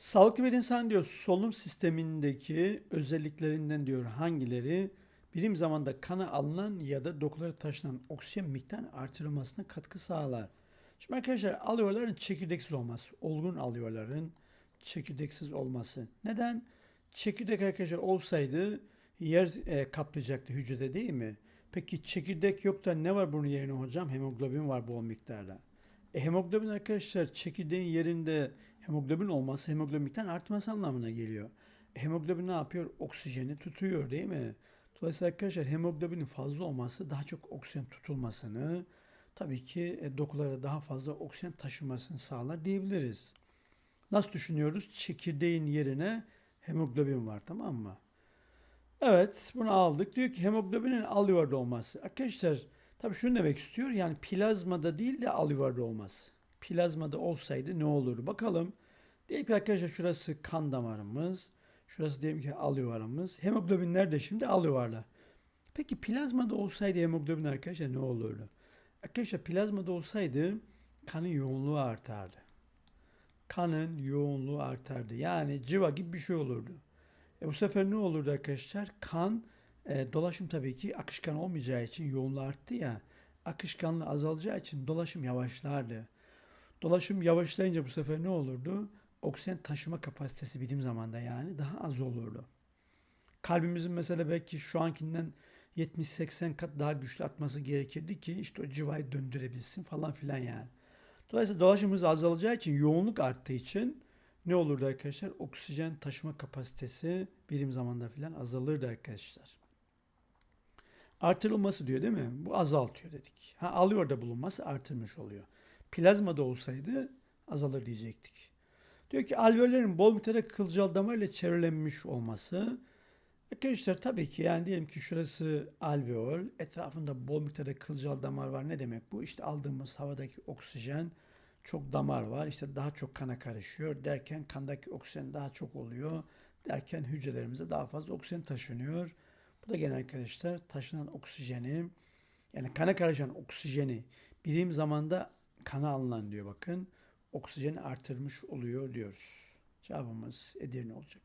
Sağlıklı bir insan diyor solunum sistemindeki özelliklerinden diyor hangileri birim zamanda kana alınan ya da dokulara taşınan oksijen miktarının artırılmasına katkı sağlar. Şimdi arkadaşlar alveoların çekirdeksiz olması, olgun alveoların çekirdeksiz olması. Neden? Çekirdek arkadaşlar olsaydı yer e, kaplayacaktı hücrede değil mi? Peki çekirdek yok da ne var bunun yerine hocam? Hemoglobin var bol miktarda. E, hemoglobin arkadaşlar çekirdeğin yerinde hemoglobin olması hemoglobin miktarının artması anlamına geliyor. E, hemoglobin ne yapıyor? Oksijeni tutuyor değil mi? Dolayısıyla arkadaşlar hemoglobinin fazla olması daha çok oksijen tutulmasını tabii ki e, dokulara daha fazla oksijen taşımasını sağlar diyebiliriz. Nasıl düşünüyoruz? Çekirdeğin yerine hemoglobin var tamam mı? Evet bunu aldık. Diyor ki hemoglobinin alüvarda olması. Arkadaşlar tabii şunu demek istiyor. Yani plazmada değil de alüvarda olması. Plazmada olsaydı ne olur? Bakalım. Diyelim ki arkadaşlar şurası kan damarımız. Şurası diyelim ki alüvarımız. Hemoglobin nerede şimdi? Alüvarda. Peki plazmada olsaydı hemoglobin arkadaşlar ne olurdu? Arkadaşlar plazmada olsaydı kanın yoğunluğu artardı. Kanın yoğunluğu artardı. Yani civa gibi bir şey olurdu. E bu sefer ne olurdu arkadaşlar? Kan e, dolaşım tabii ki akışkan olmayacağı için yoğunluğu arttı ya. Akışkanlığı azalacağı için dolaşım yavaşlardı. Dolaşım yavaşlayınca bu sefer ne olurdu? Oksijen taşıma kapasitesi bilim zamanda yani daha az olurdu. Kalbimizin mesela belki şu ankinden 70-80 kat daha güçlü atması gerekirdi ki işte o civayı döndürebilsin falan filan yani. Dolayısıyla dolaşım hızı azalacağı için yoğunluk arttığı için ne olurdu arkadaşlar? Oksijen taşıma kapasitesi birim zamanda filan azalırdı arkadaşlar. Artırılması diyor değil mi? Bu azaltıyor dedik. Ha alıyor da bulunması artırmış oluyor. Plazmada olsaydı azalır diyecektik. Diyor ki alveollerin bol miktarda kılcal damar ile çevrelenmiş olması. Arkadaşlar tabii ki yani diyelim ki şurası alveol, etrafında bol miktarda kılcal damar var. Ne demek bu? İşte aldığımız havadaki oksijen çok damar var. İşte daha çok kana karışıyor derken kandaki oksijen daha çok oluyor. Derken hücrelerimize daha fazla oksijen taşınıyor. Da gene arkadaşlar taşınan oksijeni yani kana karışan oksijeni birim zamanda kana alınan diyor bakın. Oksijeni artırmış oluyor diyoruz. Cevabımız Edirne olacak.